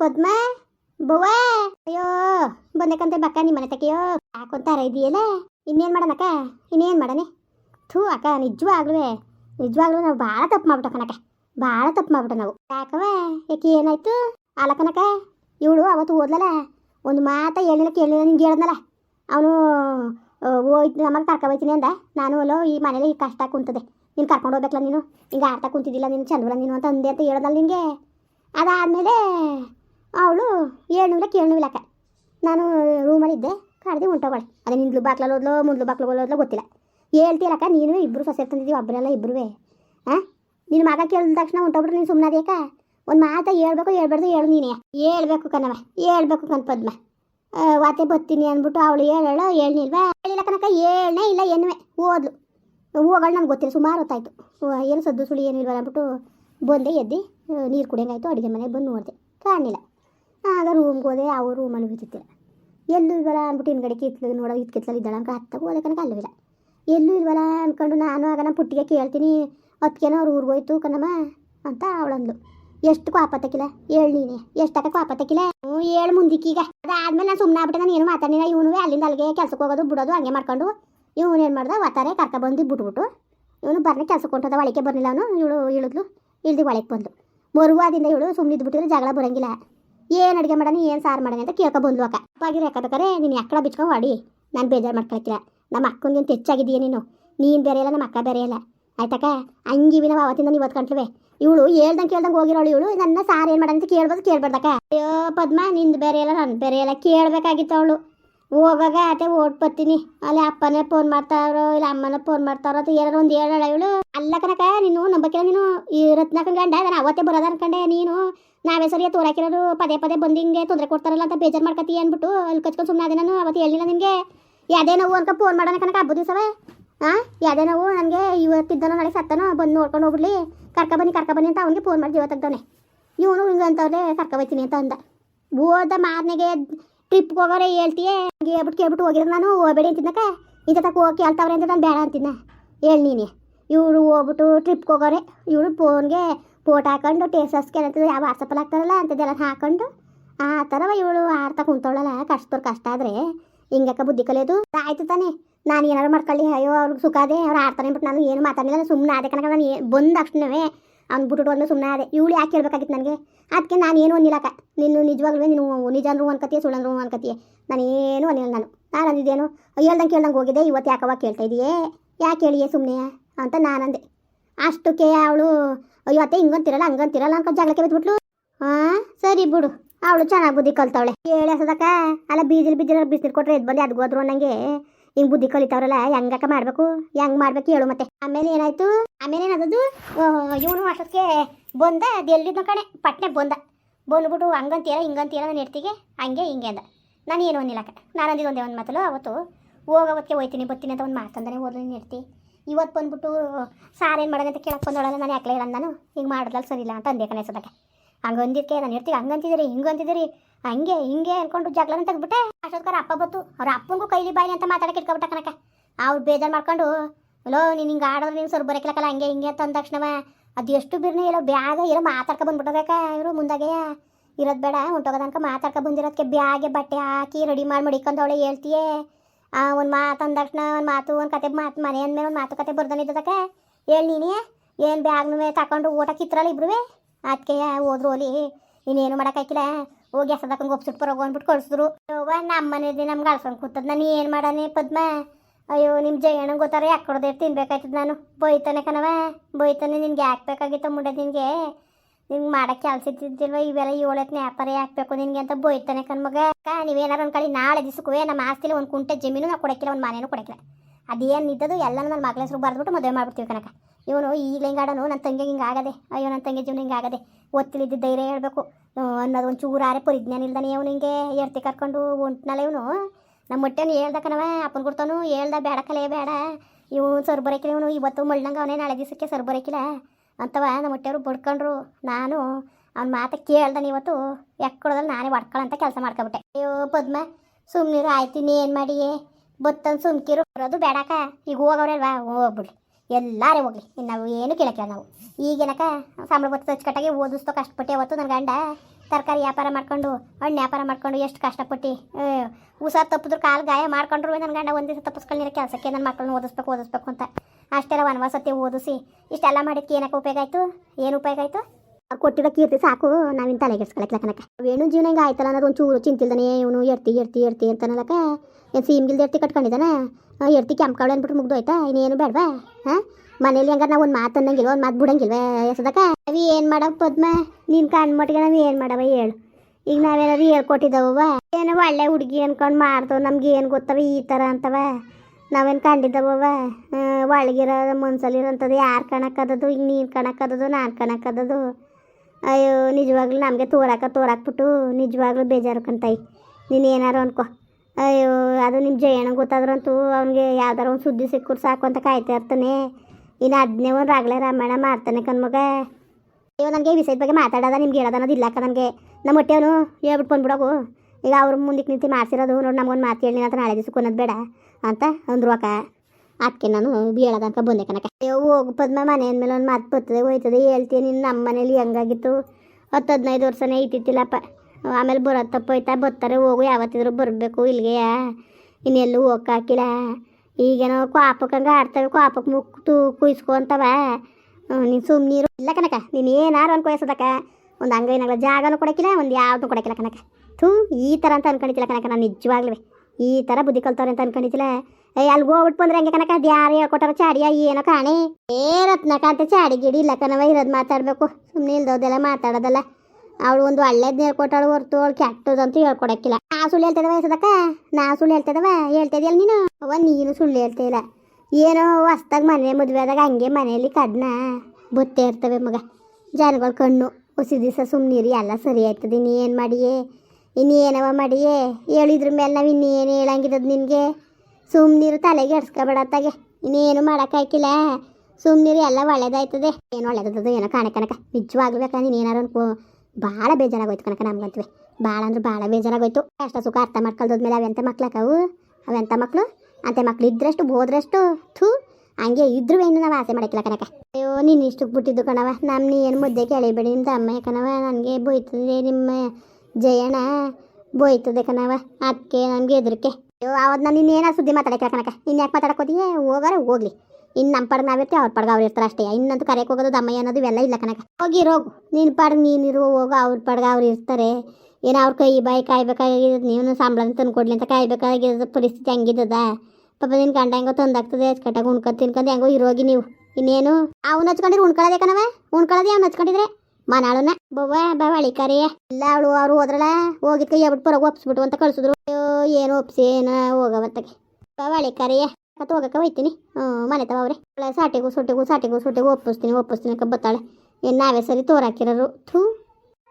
ಪದ್ಮ? ಬವ್ವ? ಅಯ್ಯೋ, ಬಂದಕಂತ ಬಕ್ಕ, ನಿಮ್ಮ ಮನೆ ತಕಿಯೋ. ಹಾಕೊಂತಾರ ಇದೆಯಲ್ಲ? ಇನ್ನೇನು ಮಾಡೋಣಕ್ಕ ಇನ್ನೇನು ಮಾಡನೆ ಥೂ ಅಕ್ಕ ನಿಜವಾಗ್ಲೂ ನಿಜವಾಗ್ಲೂ ನಾವು ಭಾಳ ತಪ್ಪು ಮಾಡ್ಬಿಟ್ಟ ಕನಕ ಭಾಳ ತಪ್ಪು ಮಾಡ್ಬಿಟ್ಟ ನಾವು. ಯಾಕವ ಯಾಕೆ ಏನಾಯ್ತು? ಅಲ್ಲ ಕನಕ ಇವಳು ಅವತ್ತು ಓದ್ಲಲ್ಲ? ಒಂದು ಮಾತ ಹೇಳಿಲ್ಲ ಕೇಳಿಲ್ಲ ನಿಂಗೆ ಹೇಳ್ದಲ್ಲ ಅವನು ಹೋಯ್ತು ನಮಗೆ ಕರ್ಕೊ ಅಂದ. ನಾನು ಅಲ್ಲೋ, ಈ ಮನೇಲಿ ಈ ಕಷ್ಟ ಕುಂತದೆ. ನೀನು ಕರ್ಕೊಂಡು ಹೋಗ್ಬೇಕಲ್ಲ ನೀನು? ಹಿಂಗೆ ಆಡ್ತಾ ಕುಂತಿದ್ದಿಲ್ಲ ನೀನು ಚಂದ್ರ ನೀನು ಅಂತ ಅಂದೆ ಅಂತ ಹೇಳ್ದಲ್ಲ ನಿನಗೆ ಅದಾದಮೇಲೆ ಅವಳು ಏಳ್ನೂರ ಕೇಳ್ನೂಲಕ್ಕ ನಾನು ರೂಮಲ್ಲಿದ್ದೆ, ಕರೆದು ಹೊಂಟೋಗಳೆ ಅದೇ ನಿಂದ್ಲು ಬಾಕ್ಲಲ್ಲಿ ಹೋದ್ಲು, ಮುಂದ್ಲು ಬಾಕ್ಲು ಹೋದ್ಲೋ ಗೊತ್ತಿಲ್ಲ. ಹೇಳ್ತೀರಕ್ಕ ನೀನು ಇಬ್ಬರು ಸೊಸೆ ತಂದಿದ್ದೀವಿ ಒಬ್ಬರೆಲ್ಲ ಇಬ್ಬರು ಹಾಂ ನಿನ್ನ ಮಗ ಕೇಳಿದ ತಕ್ಷಣ ಹೊಂಟೋಗ್ಬಿಟ್ರೆ ನೀನು ಸುಮ್ಮನೆ ಅದೇಕ ಒಂದು ಮಾತು ಹೇಳ್ಬೇಕು, ಹೇಳ್ಬಾರ್ದು, ಹೇಳು ನೀನೇ. ಹೇಳ್ಬೇಕು ಕಣವ ಹೇಳ್ಬೇಕು ಕಣ್ ಪದ್ಮ. ವಾತೆ ಬತ್ತೀನಿ ಅಂದ್ಬಿಟ್ಟು ಅವಳು ಹೇಳೋ ಹೇಳ್ನಿಲ್ವಾ? ಹೇಳಿಲ್ಲ ಕನಕ ಹೇಳ್ನೇ ಇಲ್ಲ ಎನ್ನುವೆ. ಓದ್ಲು. ಹೋಗಳು ನನಗೆ ಗೊತ್ತಿಲ್ಲ, ಸುಮಾರು ಹೊತ್ತಾಯಿತು. ಏನು ಸದ್ದು ಸುಳಿ ಏನಿಲ್ವಲ್ಲ ಅಂದ್ಬಿಟ್ಟು ಬಂದೆ, ಎದ್ದು ನೀರು ಕುಡಿಯಂಗಾಯ್ತು, ಅಡುಗೆ ಮನೆಗೆ ಬಂದು ನೋಡಿದೆ. ಕಾಣಲಿಲ್ಲ. ಆಗ ರೂಮ್ಗೆ ಹೋದೆ, ಅವ್ರ ರೂಮಲ್ಲಿ ಬಿದ್ದಿತ್ತಿಲ್ಲ ಎಲ್ಲೂ ಇಲ್ವಲ್ಲ ಅಂದ್ಬಿಟ್ಟು ಹಿಂದ್ಗಡೆ ಕಿತ್ಲು, ನೋಡೋ, ಇದು ಕಿತ್ಲಲ್ಲಿ ಇದ್ದಾಳೆ ಅಂತ ಹತ್ತಾಗ ಹೋದೆ ಕನಕ ಅಲ್ಲವಿಲ್ಲ ಎಲ್ಲೂ ಇಲ್ವಲ್ಲ ಅಂದ್ಕೊಂಡು ನಾನು ಆಗ ನಮ್ಮ ಪುಟ್ಟಿಗೆ ಕೇಳ್ತೀನಿ ಅದಕ್ಕೇನೋ ಅವ್ರು ಊರಿಗೆ ಹೋಯ್ತು ಕಣಮ್ಮ ಅಂತ ಅವಳಂದ್ಲು. ಎಷ್ಟು ಕಾಪತ್ತಕ್ಕಿಲ್ಲ ಹೇಳು ನೀನೆ ಎಷ್ಟಕ್ಕ ಕಾಪತ್ತಕ್ಕಿಲ್ಲ ಹ್ಞೂ, ಹೇಳು ಮುಂದಿಕ್ಕೀಗ ಅದಾದ್ಮೇಲೆ ನಾನು ಸುಮ್ಮನೆ ಆಗ್ಬಿಟ್ಟೆ, ನಾನು ಏನು ಮಾತಾಡಿಲ್ಲ ಇವನು ಅಲ್ಲಿಂದ ಅಲ್ಲಿಗೆ ಕೆಲಸಕ್ಕೆ ಹೋಗೋದು, ಬಿಡೋದು, ಹಂಗೆ ಮಾಡ್ಕೊಂಡು ಇವನು ಏನು ಮಾಡ್ದೆ, ಒತ್ತಾರೆ ಕರ್ಕ ಬಂದು ಬಿಟ್ಬಿಟ್ಟು, ಇವನು ಬರ್ನೆ ಕೆಲ್ಸಕ್ಕೆ ಹೊಂಟದ ಒಳಗೆ ಬರಲಿಲ್ಲ ಅವನು, ಇವಳು ಇಳಿದ್ಲು. ಇಳ್ದು ಒಳಗೆ ಬಂದು. ಬರುವಾದಿಂದ ಇವಳು ಸುಮ್ಮನೆ ಇದ್ಬಿಟ್ಟಿದ್ರೆ ಜಗಳ ಬರಂಗಿಲ್ಲ. ಏನು ಅಡುಗೆ ಮಾಡೋಣ, ಏನು ಸಾರು ಮಾಡೋಣ ಅಂತ ಕೇಳ್ಕೊ ಬಂದ್ಲು ಅಕ್ಕ. ಅಪ್ಪಾಗಿರೋ ಯಾಕಬೇಕಾರೆ ನೀನು ಎಕ್ಕಡ ಬಿಚ್ಕೊಂಡು ಹೊಡಿ. ನಾನು ಬೇಜಾರು ಮಾಡ್ಕೊಳ್ತೀರ ನಮ್ಮ ಅಕ್ಕನಿಗೆ ತೆಚ್ಚಾಗಿದ್ದೀಯ ನೀನು? ನೀನು ಬೇರೆ ಇಲ್ಲ ನಮ್ಮ ಅಕ್ಕ ಬೇರೆ ಇಲ್ಲ ಆಯ್ತಕ್ಕ ಹಂಗಿವಿ ಅವತ್ತಿಂದ ನೀವು ಓದ್ಕೊಂಡ್ಲವೆ ಇವಳು ಹೇಳ್ದಂಗೆ ಕೇಳ್ದಂಗೆ ಹೋಗಿರೋಳು ಇವಳು. ನನ್ನ ಸಾರು ಏನು ಮಾಡೋಣ ಅಂತ ಕೇಳ್ಬೋದು, ಕೇಳ್ಬಾರ್ದಕ್ಕ. ಅಯ್ಯೋ ಪದ್ಮ, ನಿಂದು ಬೇರೆ ಇಲ್ಲ ನಾನು ಬೇರೆ ಇಲ್ಲ ಕೇಳಬೇಕಾಗಿತ್ತು ಅವಳು. ಹೋಗಾಗ ಅದೇ ಓಟ್ ಬರ್ತೀನಿ. ಅಲ್ಲಿ ಅಪ್ಪನೇ ಫೋನ್ ಮಾಡ್ತಾರೋ, ಇಲ್ಲ ಅಮ್ಮನ ಫೋನ್ ಮಾಡ್ತಾರೋ ಅಥವಾ ಏನಾರು ಒಂದು ಹೇಳೋಣ ಇವಳು. ಅಲ್ಲ ಕನಕ ನೀನು ನಂಬಕ್ಕಿಲ್ಲ ನೀನು ಈ ರತ್ನಾಕ ಗಂಡ ನಾನು ಅವತ್ತೇ ಬರೋದ ಅನ್ಕಂಡೆ ನೀನು. ನಾವೇ ಸರಿ ತೋರಾಕಿರೋರು, ಪದೇ ಪದೇ ಬಂದು ಹಿಂಗೆ ತೊಂದರೆ ಕೊಡ್ತಾರಲ್ಲ ಅಂತ ಬೇಜಾರು ಮಾಡ್ಕತಿ ಅಂದ್ಬಿಟ್ಟು ಅಲ್ಲಿ ಕಚ್ಕೊಂಡು ಸುಮ್ಮನೆ ಅದೇ ನಾನು, ಅವತ್ತು ಹೇಳಿಲ್ಲ ನಿನಗೆ. ಯಾವುದೇ ನೋವು ಅನ್ಕ ಫೋನ್ ಮಾಡೋಣ ಕನಕ ಹಬ್ಬದ ದಿವಸವೇ. ಹಾಂ ಯಾವ್ದೇ ನೋವು ನನಗೆ ಇವತ್ತಿದ್ದನೋ ನಾಳೆ ಸತ್ತನೋ, ಬಂದು ನೋಡ್ಕೊಂಡು ಹೋಗ್ಬಿಡ್ಲಿ. ಕರ್ಕ ಬನ್ನಿ ಕರ್ಕ ಬನ್ನಿ ಅಂತ ಅವನಿಗೆ ಫೋನ್ ಮಾಡಿ ಜೀವ ತೆಗ್ದವನೆ. ಇವನು ಹಿಂಗೆ ಅಂತವ್ರೆ, ಕರ್ಕ ಬೈತೀನಿ ಅಂತ ಅಂದ. ಹೋದ ಮಾರನೆಗೆ ಟ್ರಿಪ್ಗೆ ಹೋಗೋರೆ, ಹೇಳ್ತೀಯೇ? ಹಂಗೆ ಹೇಳ್ಬಿಟ್ಟು ಕೇಳ್ಬಿಟ್ಟು ಹೋಗಿರೋ ನಾನು. ಹೋಗ್ಬೇಡಿ ಅಂತಿದ್ದಕ್ಕ ಇಂಥ ತಕ್ಕ ಹೋಗಿ ಕೇಳ್ತಾವ್ರೆ ಅಂತ ನಾನು ಬೇಡ ಅಂತಿದ್ದೆ ಹೇಳಿ ನೀನೆ. ಇವರು ಹೋಗ್ಬಿಟ್ಟು ಟ್ರಿಪ್ಗೆ ಹೋಗೋರೆ. ಇವಳು ಫೋನ್ಗೆ ಫೋಟೋ ಹಾಕೊಂಡು ಟೇಸಸ್ಗೆ ಏನಂತಂದ್ರೆ ಯಾವ ವಾಟ್ಸಪ್ಪಲ್ಲಿ ಹಾಕ್ತಾರಲ್ಲ, ಅಂಥದ್ದೆಲ್ಲ ಹಾಕೊಂಡು. ಆ ಥರವ ಇವಳು ಆಡ್ತಾ ಕುಂತವಳಲ್ಲ ಕಷ್ಟದವ್ರು ಕಷ್ಟ ಆದರೆ. ಹಿಂಗಕ್ಕ ಬುದ್ಧಿ ಕಲಿಯೋದು ಆಯ್ತು ತಾನೇ. ನಾನು ಏನಾರು ಮಾಡ್ಕೊಳ್ಳಿ. ಅಯ್ಯೋ, ಅವ್ರಿಗೆ ಸುಖ ಅದೇ. ಅವ್ರು ಆಡ್ತಾನೆ ಬಿಟ್ಟು ನಾನು ಏನು ಮಾತಾಡಲಿಲ್ಲ. ಸುಮ್ಮನೆ ಅದೇ ಕಣಕ ನಾನು ಬಂದ ತಕ್ಷಣವೇ ಅವ್ನು ಬಿಟ್ಟು ಹೋದ್ಮೇಲೆ ಸುಮ್ಮನೆ ಅದೇ ಇವಳು ಯಾಕೆ ಹೇಳ್ಬೇಕಾಗಿತ್ತು ನನಗೆ? ಅದಕ್ಕೆ ನಾನು ಏನು ಅನ್ನಿಲ್ಲಕ್ಕ ನೀನು ನಿಜವಾಗ್ಲೂ ನೀನು ನಿಜ ಅಂದ್ರು ಅನ್ಕತೀಯ ಸುಳ್ಳು ಅಂದ್ರು ಅನ್ಕತೀಯ ನಾನು ಏನು ಅನ್ನಿಲ್ಲ ನಾನು. ನಾನು ಅಂದಿದ್ದೇನು? ಹೇಳ್ದಂಗೆ ಕೇಳ್ದಂಗೆ ಹೋಗಿದೆ, ಇವತ್ತು ಯಾಕವ ಕೇಳ್ತಾ ಇದೆಯೇ? ಯಾಕೆ ಹೇಳಿಯೇ ಸುಮ್ಮನೆ ಅಂತ ನಾನು ಅಂದೆ. ಅಷ್ಟಕ್ಕೆ ಅವಳು, ಅಯ್ಯೋ, ಅತ್ತೆ ಹಿಂಗಂತಿರಲ್ಲ, ಹಂಗಂತಿರಲ್ಲ ಅನ್ಕೊಂಡು ಜಗಳಕ್ಕೆ ಬಿದ್ಬಿಟ್ಲು. ಹಾಂ ಸರಿ ಬಿಡು. ಅವಳು ಚೆನ್ನಾಗಿ ಬುದ್ಧಿ ಕಲ್ತವಳೆ. ಹೇಳಿ ಹಸದಕ್ಕ? ಅಲ್ಲ, ಬೀದಿಲ್ ಬಿದ್ದಿರೋ ಬಿಸಿಲು ಕೊಟ್ಟರೆ ಎದ್ದು ಬಂದು ಅದು ಹೋದ್ರು ಅನ್ನಂಗೆ. ಹಿಂಗೆ ಬುದ್ಧಿ ಕಲಿತಾವ್ರಲ್ಲ, ಹೆಂಗಕ್ಕ ಮಾಡಬೇಕು, ಹೆಂಗ್ ಮಾಡ್ಬೇಕು ಹೇಳು ಮತ್ತೆ. ಆಮೇಲೆ ಏನಾಯ್ತು? ಆಮೇಲೆ ಏನಾದದು ಇವನು ಅಷ್ಟೊತ್ತಿಗೆ ಬಂದ ಎಲ್ಲಿದ್ನ ಕಣೆ, ಪಟ್ನೆ ಬಂದ. ಬಂದ್ಬಿಟ್ಟು ಹಂಗಂತೀರ ಹಿಂಗಂತೀರ ನನ್ನ ಹೆಡ್ತಿಗೆ, ಹಂಗೆ ಹಿಂಗೆ ಅಂದ. ನಾನು ಏನು ಅನ್ನಿಲ್ಲಕ್ಕ ನಾನು ಅಂದಿದ್ದು ಒಂದೇ ಒಂದು ಮಾತಲ್ಲ ಅವತ್ತು ಹೋಗೋವತ್ತಿಗೆ ಹೋಯ್ತೀನಿ, ಬರ್ತೀನಿ ಅಂತ ಒಂದು ಮಾತಂದಾನೆ ಓದಲಿ ನೀನು ಇರ್ತಿ ಇವತ್ತು ಬಂದ್ಬಿಟ್ಟು, ಸಾರ್ ಏನು ಮಾಡೋದಂತ ಕೇಳಕ್ಕೆ ಬಂದೋಳಲ್ಲ ನಾನು ಯಾಕೆ ಹೇಳಲ್ಲ ನಾನು? ಹಿಂಗೆ ಮಾಡ್ದಲ್ಲ ಸರಿ ಇಲ್ಲ ಅಂತ ಅಂದೆ ಕಣೆ ಸದಕ್ಕೆ ಹಂಗೆ ಅಂದಿದ್ದಕ್ಕೆ ನಾನು ಇರ್ತೀವಿ ಹಿಂಗೆ ಅಂತಿದ್ದೀರಿ ಹಿಂಗೆ, ಹಂಗೆ ಅನ್ಕೊಂಡು ಜಗಳನ ತೆಗ್ಬಿಟ್ಟೆ ಅಷ್ಟೊತ್ತರ ಅಪ್ಪ ಬತ್ತು ಅವ್ರ ಅಪ್ಪಂಗೂ ಕೈಲಿ ಬಾಯಿ ಅಂತ ಮಾತಾಡಕ್ಕೆ ಇಟ್ಕೊಬಿಟ್ಟ ಕಣಕ ಅವ್ರು ಬೇಜಾರು ಮಾಡ್ಕೊಂಡು ಅಲೋ ನೀನು ಹಿಂಗೆ ಆಡೋದ್ರೆ ನೀನು ಸರ್ ಬರಕ್ಲಕ್ಕಲ್ಲ ಹಂಗೆ, ಹಿಂಗೆ ಅಂತ ಅಂದ ತಕ್ಷಣವ ಅದು ಎಷ್ಟು ಬಿರ್ನೆ ಇಲ್ಲ ಬ್ಯಾಗ ಏನೋ ಮಾತಾಡ್ಕೊ ಬಂದ್ಬಿಟ್ಟದಕ್ಕ ಇವರು ಮುಂದಾಗೆ. ಇರೋದು ಬೇಡ ಹೊಂಟೋಗೋದನ್ಕ ಮಾತಾಡ್ಕೊ ಬಂದಿರೋದಕ್ಕೆ ಬ್ಯಾಗೆ ಬಟ್ಟೆ ಹಾಕಿ ರೆಡಿ ಮಾಡಿ ಮಡಿಕೊಂಡವಳೆ ಹೇಳ್ತೀಯೇ. ಒಂದು ಮಾತು ಅಂದ ತಕ್ಷಣ, ಒಂದು ಮಾತು, ಒಂದು ಕತೆ, ಮಾತು, ಮನೆ ಅಂದಮೇಲೆ ಒಂದು ಮಾತುಕತೆ ಬರ್ದನಿದ್ದದಕ್ಕೆ ಹೇಳಿ ನೀನೇ, ಏನು ಬ್ಯಾಗ್ನೂ ತಗೊಂಡು ಊಟ ಕಿತ್ರಲ್ಲ ಇಬ್ರು ಅದಕ್ಕೆ ಹೋದ್ರು ಹೋಲಿ, ಇನ್ನೇನು ಮಾಡೋಕ್ಕಾಗಿಲ್ಲ ಹೋಗಿ ಹೆಸದಕ್ಕಂಗೆ ಒಪ್ಸಿಟ್ಟು ಬರೋಗು ಅಂದ್ಬಿಟ್ಟು ಕಳಿಸಿದ್ರು. ಅವ್ವ ನಮ್ಮ ಮನೇದಿ ನಮ್ಗೆ ಅಳ್ಸಂಗೆ ಕೂತದ, ನಾನು ಏನು ಮಾಡಾನೆ ಪದ್ಮ? ಅಯ್ಯೋ ನಿಮ್ಮ ಜಯಣ್ಣ ಗೊತ್ತಾರ ಯಾಕೆ ಕೊಡದೆ ತಿನ್ಬೇಕಾಯ್ತದ ನಾನು. ಬೈತಾನೆ ಕಣವ ಬೈತಾನೆ ನಿನ್ಗೆ ಯಾಕೆ ಬೇಕಾಗಿತ್ತು ಮುಂಡೆ ನಿನಗೆ? ನಿಂಗೆ ಮಾಡಕ್ಕೆ ಕೆಲಸ ಇದ್ದಿದ್ದಿಲ್ವ, ಇವೆಲ್ಲ ಏಳಕ್ಕೆ ವ್ಯಾಪಾರ ಹಾಕ್ಬೇಕು ನಿನ್ಗೆ ಅಂತ ಬೈತಾನೆ ಕಣ್ಮಗ ಅಕ್ಕ ನೀವೇನಾರು ಅನ್ಕೊಳ್ಳಿ ನಾಳೆ ದಿವಸಕ್ಕೂ ನಮ್ಮ ಆಸ್ತಿಲಿ ಒಂದು ಕುಂಟೆ ಜಮೀನು ನಾವು ಕೊಡಕ್ಕಿಲ್ಲ ಒಂದು ಮನೇನು ಕೊಡಕ್ಕಿಲ್ಲ ಅದೇನು ಇದ್ದದು ಎಲ್ಲ ನನ್ನ ಮಗಳ ಹೆಸರು ಬರೆದ್ಬಿಟ್ಟು ಮದುವೆ ಮಾಡ್ಬಿಡ್ತೀವಿ ಕಣಕ ಇವನು ಈಗಲೇ ಹಿಂಗಾಡನು ನನ್ನ ತಂಗಿಗೆ ಹಿಂಗೆ ಆಗದೆ, ಅಯ್ಯೋ ನನ್ನ ತಂಗಿ ಜೀವನ ಹಿಂಗೆ ಆಗದೆ. ಒತ್ತಿಲಿದ್ದ ಧೈರ್ಯ ಹೇಳಬೇಕು. ಅನ್ನೋದು ಒಂದು ಚೂರಾರೆ ಪರಿಜ್ಞಾನ ಇಲ್ದಾನೆ ಇವನು ಹಿಂಗೆ ಎರ್ತಿ ಕರ್ಕೊಂಡು ಹೊಂಟ್ನಲ್ಲ ಇವನು ನಮ್ಮ ಹೊಟ್ಟೆನು ಹೇಳ್ದಕ್ಕನವ ಅಪ್ಪನ ಕೊಡ್ತಾನು ಹೇಳ್ದ ಬೇಡ ಕಲೆ ಬೇಡ ಇವು ಸರ್ ಬರೋಕಿಲ್ಲ, ಇವನು ಇವತ್ತು ಮಳ್ಳಂಗೆ ಅವನೇ, ನಾಳೆ ದಿವಸಕ್ಕೆ ಸರ್ ಬರೋಕಿಲ್ಲ. ಅಂತವ ನಮ್ಮ ಹೊಟ್ಟೆಯವರು ಬಡ್ಕೊಂಡ್ರು. ನಾನು ಅವ್ನ ಮಾತು ಕೇಳ್ದಾನೆ ಇವತ್ತು. ಎಕ್ಕಡೋದಲ್ಲಿ ನಾನೇ ಒಡ್ಕೊಳ್ಳಂತ ಕೆಲಸ ಮಾಡ್ಕೊಬಿಟ್ಟೆ. ಅಯ್ಯೋ, ಪದ್ಮ ಸುಮ್ಮನಿರು ಆಯ್ತು ಏನು ಮಾಡಿ ಬತ್ತನ್ ಸುಮ್ಕಿರು, ಬರೋದು ಬೇಡಕ್ಕ. ಈಗ ಹೋಗವ್ರಲ್ವಾ ಹೋಗ್ಬಿಡ್ಲಿ. ಎಲ್ಲಾರೇ ಹೋಗ್ಲಿ, ಇನ್ನು ನಾವು ಏನು ಕೇಳಕ್ಕೆ ನಾವು. ಈಗಿನಕ ಸಂಬಳ ಬತ್ತು ಅಚ್ಚುಕಟ್ಟಾಗಿ ಓದಿಸ್ತೋ, ಕಷ್ಟಪಟ್ಟು ಅವತ್ತು ನನ್ನ ಗಂಡ ತರಕಾರಿ ವ್ಯಾಪಾರ ಮಾಡ್ಕೊಂಡು, ಹಣ್ಣು ವ್ಯಾಪಾರ ಮಾಡ್ಕೊಂಡು ಎಷ್ಟು ಕಷ್ಟಪಟ್ಟು ಹುಷಾರ್ ತಪ್ಪಿದ್ರು ಕಾಲು ಗಾಯ ಮಾಡ್ಕೊಂಡ್ರು ನನ್ನ ಗಂಡ ಒಂದು ದಿವಸ ಕೆಲಸಕ್ಕೆ, ನನ್ನ ಮಕ್ಕಳನ್ನ ಓದಿಸ್ಬೇಕು ಓದಿಸ್ಬೇಕು ಅಂತ. ಅಷ್ಟೆಲ್ಲ ವನವಾಸತಿ ಓದಿಸಿ, ಇಷ್ಟೆಲ್ಲ ಮಾಡಿದ್ಕೆ ಏನಕ್ಕೆ ಉಪಯೋಗ ಆಯಿತು? ಏನು ಉಪಯೋಗ ಆಯಿತು? ಕೊಟ್ಟಿರೋ ಕೀರ್ತಿ ಸಾಕು, ನಾವಿನ್ ತಲೆಗೆಡ್ಸ್ಕೊಳಕ್ಲ ಕನಕ ವೇಣು ಜೀವನ ಹಿಂಗೆ ಆಯ್ತಲ್ಲ ಅನ್ನೋದು ಒಂದು ಚೂರು ಚಿಂತಿಲ್ದಾನೆ, ಇವನು ಎರ್ತಿ ಎರ್ತಿ ಎರ್ತಿ ಅಂತನಲಕ ಏನು ಸೀಮ್ಗಿಲ್ದ ಎರ್ತಿ ಕಟ್ಕೊಂಡಿದ್ದಾನೆ? ಎರ್ತಿ ಕೆಂಪು ಅಂದ್ಬಿಟ್ಟು ಮುಗ್ದೋಯ್ತಾ ಇನ್ನೇನು ಬೇಡವಾ? ಹಾಂ ಮನೇಲಿ ಹಂಗಾರೆ ನಾವು ಒಂದು ಮಾತು ಅನ್ನಂಗಿಲ್ವ? ಒಂದು ಮಾತು ಬಿಡಂಗಿಲ್ವ ಎಸದಕ್ಕ? ನಾವು ಏನು ಮಾಡವ ಪದ್ಮ? ನೀನು ಕಣ್ಣು ಮಟ್ಟಿಗೆ ನಾವು ಏನು ಮಾಡವ ಹೇಳು. ಈಗ ನಾವೇನಾದ್ರು ಹೇಳ್ಕೊಟ್ಟಿದ್ದವ ಏನೋ ಒಳ್ಳೆ ಹುಡುಗಿ ಅನ್ಕೊಂಡು ಮಾಡ್ತವ ನಮ್ಗೆ ಏನು ಗೊತ್ತವ ಈ ಥರ ಅಂತವ. ನಾವೇನು ಕಂಡಿದ್ದವ ಒಳಗಿರೋ ಮನ್ಸಲ್ಲಿರೋಂಥದ್ದು ಯಾರು ಕಣಕ್ಕದದು ಈಗ ನೀನು ಕಣಕ್ಕದದು ನಾನು ಕಣಕ್ಕದದು ಅಯ್ಯೋ, ನಿಜವಾಗ್ಲೂ ನಮಗೆ ತೋರಾಕ ತೋರಾಕ್ಬಿಟ್ಟು ನಿಜವಾಗ್ಲೂ ಬೇಜಾರು ಕಂತಾಯಿ ನೀನು ಏನಾರು ಅನ್ಕೋ. ಅಯ್ಯೋ, ಅದು ನಿಮ್ಮ ಜಯಣ್ಣ ಗೊತ್ತಾದ್ರಂತೂ ಅವ್ನಿಗೆ ಯಾವ್ದಾರ ಒಂದು ಸುದ್ದಿ ಸಿಕ್ಕರು ಸಾಕು ಅಂತ ಕಾಯ್ತಾ ಇರ್ತಾನೆ. ಇನ್ನು ಅದನ್ನೇ ಒಂದು ರಾಗಲೇ ರಾಮಾಯಣ ಮಾಡ್ತಾನೆ ಕಣ್ಮಗ ಅಯ್ಯೋ, ನನಗೆ ಈ ವಿಷಯದ ಬಗ್ಗೆ ಮಾತಾಡೋದ ನಿಮ್ಗೆ ಹೇಳೋದ ಅನ್ನೋದು ಇಲ್ಲ ಅಕ್ಕ ನನಗೆ. ನಮ್ಮ ಹೊಟ್ಟೆ ಅವನು ಹೇಳ್ಬಿಟ್ಟು ಬಂದ್ಬಿಡೋಗು. ಈಗ ಅವ್ರ ಮುಂದಕ್ಕೆ ನಿಂತು ಮಾಡ್ಸಿರೋದು ನೋಡಿ ನಮ್ಗೊಂದು ಮಾತು ಹೇಳಿ ಅಂತ ನಾಳೆ ದಿವಸಕ್ಕೆ ಅನ್ನೋದು ಬೇಡ ಅಂತ ಅಂದ್ರು ಅಕ್ಕ. ಅದಕ್ಕೆ ನಾನು ಅಂತ ಬಂದೆ ಕನಕ ಅಯ್ಯೋ, ಹೋಗು ಪದ್ಮ ಮನೆ ಅಂದಮೇಲೆ ಒಂದು ಮಾತು ಬರ್ತದೆ, ಹೋಯ್ತದೆ ಹೇಳ್ತೀನಿ ನಮ್ಮ ಮನೇಲಿ ಹೆಂಗಾಗಿತ್ತು. ಹತ್ತು ಹದಿನೈದು ವರ್ಷನೇ ಇಟ್ಟಿತ್ತಿಲ್ಲಪ್ಪ ಆಮೇಲೆ ಬರೋದು ತಪ್ಪೋಯ್ತಾ ಬರ್ತಾರೆ, ಹೋಗು, ಯಾವತ್ತಿದ್ರು ಬರಬೇಕು, ಇಲ್ಲಿಗೆ ಇನ್ನೆಲ್ಲೂ ಹೋಗಕ್ಕಾಕಿಲ್ಲ ಈಗೇನೋ ಕ್ವಾಪಕ್ಕಂಗೆ ಆಡ್ತವೆ ಕ್ವಾಪಕ್ಕೆ ಮುಕ್ತು ಕುಯ್ಸ್ಕೊಂತವ ನೀನು ಸುಮ್ಮನೀರು ಇಲ್ಲ ಕನಕ ನೀನು ಏನಾರು ಅನ್ಕೊಯ್ಸೋದಕ್ಕ ಒಂದು ಅಂಗೈನಾಗ ಜಾಗನೂ ಕೊಡಕ್ಕಿಲ್ಲ ಒಂದು ಯಾವ್ದು ಕೊಡಕ್ಕಿಲ್ಲ ಕನಕ ಥೂ, ಈ ಥರ ಅಂತ ಅನ್ಕೊಂಡಿದ್ದಿಲ್ಲ ಕನಕ ನಾನು ನಿಜವಾಗ್ಲೂ ಈ ಥರ ಬುದ್ಧಿ ಕಲ್ತವ್ರೆ ಅಂತ ಅನ್ಕೊಂಡಿದ್ದಿಲ್ಲ. ಅಲ್ಲಿ ಹೋಗ್ಬಿಟ್ಟು ಬಂದ್ರೆ ಹಂಗೆ ಕನಕ ಅದು ಯಾರು ಹೇಳ್ಕೊಟ್ಟಾರ ಚಾಡಿಯ, ಏನೋ ಕಾಣಿ. ಏ ರತ್ನಕ ಅಂತ ಚಾಡಿ ಗಿಡಿ ಇಲ್ಲ ಕನವ ಇರೋದು ಮಾತಾಡಬೇಕು. ಸುಮ್ಮನೆ ಇಲ್ದೋದೆಲ್ಲ ಮಾತಾಡೋದಲ್ಲ. ಅವಳು ಒಂದು ಒಳ್ಳೇದು ಹೇಳ್ಕೊಟ್ಟಾಳು ಹೊರತು, ಅವ್ಳು ಕೆಟ್ಟದಂತೂ ಹೇಳ್ಕೊಡಕ್ಕಿಲ್ಲ. ನಾ ಸುಳ್ಳು ಹೇಳ್ತದವ ಎಸದಕ್ಕ? ನಾ ಸುಳ್ಳು ಹೇಳ್ತಿದವ? ಹೇಳ್ತಿದ್ಯಲ್ಲ ನೀನು? ಅವ ನೀನು ಸುಳ್ಳು ಹೇಳ್ತಿಲ್ಲ ಏನೋ ಹೊಸ್ದಾಗ ಮನೆ ಮದುವೆ ಆದಾಗ ಹಂಗೆ ಮನೆಯಲ್ಲಿ ಕಡ್ನ ಬೊತ್ತೆ ಇರ್ತವೆ ಮಗ. ಜನಗಳು ಕಣ್ಣು ಹೊಸ ದಿವಸ ಸುಮ್ಮನಿರಿ ಎಲ್ಲ ಸರಿ ಆಯ್ತದೆ. ಇನ್ನೇನು ಮಾಡಿಯೇ? ಇನ್ನೇನವ ಮಾಡಿಯೇ? ಹೇಳಿದ್ರ ಮೇಲೆ ನಾವು ಇನ್ನೇನು ಹೇಳಂಗಿದ್ದದ ನಿನಗೆ? ಸುಮ್ಮನಿರು ತಲೆಗೆ ಎಡ್ಸ್ಕೊಬೇಡತ್ತಾಗೆ ಇನ್ನೇನು ಮಾಡೋಕ್ಕಾಯ್ಕಿಲ್ಲ. ಸುಮ್ನಿರು ಎಲ್ಲ ಒಳ್ಳೇದಾಯ್ತದೆ. ಏನು ಒಳ್ಳೇದದ ಏನೋ ಕಾಣೆ ಕನಕ ನಿಜವಾಗ್ಬೇಕಂದ್ರೆ ಬೇಕಾ ನೀನು ಏನಾರು ಅನ್ಕೋ. ಭಾಳ ಬೇಜಾರಾಗೋಯ್ತು ಕನಕ ನಮ್ಗಂತೂ ಭಾಳ ಅಂದ್ರೆ ಭಾಳ ಬೇಜಾರಾಗೋಯ್ತು. ಕಷ್ಟ ಸುಖ ಅರ್ಥ ಮಾಡ್ಕೊಳ್ದೋದ್ಮೇಲೆ ಮಕ್ಳು ಮಕ್ಳಕ್ಕವು ಅವೆಂಥ ಮಕ್ಕಳು ಅಂತೆ ಮಕ್ಳು ಇದ್ರಷ್ಟು, ಹೋದ್ರಷ್ಟು, ಥೂ, ಹಂಗೆ ಇದ್ರೂ ಏನು ನಾವು ಆಸೆ ಮಾಡಕ್ಕಿಲ್ಲ ಕನಕ ಅಯ್ಯೋ, ನೀನು ಇಷ್ಟಕ್ಕೆ ಬಿಟ್ಟಿದ್ದು ಕಣವ. ನಮ್ಮ ನೀನು ಮುದ್ದೆ ಕೇಳಿಬೇಡಿ ನಿಮ್ಮ ಅಮ್ಮ ಕಣವ. ನನಗೆ ಬೋಯ್ತದೆ ನಿಮ್ಮ ಜಯಣ್ಣ. ಬೋಯ್ತದೆ ಕಣವ. ಅದಕ್ಕೆ ನಮಗೆ ಹೆದರಿಕೆ ಅಯ್ಯೋ ನೀನು ಏನೋ ಸುದ್ದಿ ಮಾತಾಡಕ್ಕೆ ಕನಕ ಇನ್ನು ಯಾಕೆ ಮಾತಾಡಕೋತೀಯ? ಹೋಗಾರೆ, ಹೋಗ್ಲಿ. ಇನ್ನು ನಮ್ಮ ಪಡ್ಗೆ ನಾವಿರ್ತೀವಿ ಅವ್ರ ಪಡ್ಗ ಅವ್ರು ಇರ್ತಾರೆ ಅಷ್ಟೇ. ಇನ್ನಂತೂ ಕರೆಕ್ಕೆ ಹೋಗೋದು ದಮ್ಮಯ್ಯ ಅನ್ನೋದು ಇವೆಲ್ಲ ಇಲ್ಲ ಕನಕ ಹೋಗಿರೋಗು ನಿನ್ನ ನೀನು ನೀನಿರು ಹೋಗು, ಅವ್ರ ಪಡ್ಗ ಅವ್ರು ಇರ್ತಾರೆ. ಏನೋ ಅವ್ರ ಕೈ ಬಾಯಿ ಕಾಯ್ಬೇಕಾಗಿರೋದು ನೀವು ಸಂಬಳ ತಂದು ಕೊಡ್ಲಿ ಅಂತ ಕಾಯ್ಬೇಕಾಗಿರೋದು ಪರಿಸ್ಥಿತಿ ಹಂಗಿದ್ದದ. ಪಾಪ ನಿನ್ನ ಗಂಡ ಹೆಂಗೋ ತಂದಾಗ್ತದೆ ಅಚ್ಕಟ್ಟಾಗಿ ಉಣ್ಕೊಂಡು ತಿನ್ಕೊಂಡು ಹೆಂಗೋ ಇರೋಗಿ ನೀವು. ಇನ್ನೇನು? ಅವ್ನು ಹಚ್ಕೊಂಡಿರು ಉಣ್ಕೊಳ್ಳೋದೇ ಕಣವೆ ಉಣ್ಕೊಳ್ಳೋದೇ ಅವ್ನು ಹಚ್ಕೊಂಡಿದ್ರೆ? ಮನಾಳನ್ನ ಬವ್ವ, ಬಾ ಕರಿಯ ಇಲ್ಲ ಅವಳು, ಅವ್ರು ಹೋದ್ರಲ್ಲ ಹೋಗಿದ್ಕೆ ಹೇಳ್ಬಿಟ್ಟು ಪರಗ ಒಪ್ಸ್ಬಿಟ್ಟು ಅಂತ ಕಳ್ಸಿದ್ರು. ಅಯ್ಯೋ, ಏನು ಒಪ್ಸಿ ಏನ ಹೋಗವತ್ತಗೆ ಬಾ ಕರಿ ಕತ್ ಹೋಗಕ್ಕೆ ಹೋಯ್ತೀನಿ. ಹ್ಞೂ, ಮನೆ ತವ ಅವ್ರೆ. ಸಾಟಿಗೂ ಸುಟ್ಟಿಗೂ ಸಾಟಿಗೂ ಸುಟ್ಟಿಗೂ ಒಪ್ಪಿಸ್ತೀನಿ ಒಪ್ಪಿಸ್ತೀನಿ ಅಕ್ಕ ಬತ್ತಾಳೆ. ಏನು ನಾವೇ ಸರಿ ತೋರಾಕಿರೋರು. ಥೂ.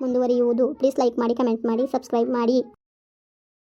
ಮುಂದುವರಿಯುವುದು. ಪ್ಲೀಸ್ ಲೈಕ್ ಮಾಡಿ, ಕಮೆಂಟ್ ಮಾಡಿ, ಸಬ್ಸ್ಕ್ರೈಬ್ ಮಾಡಿ.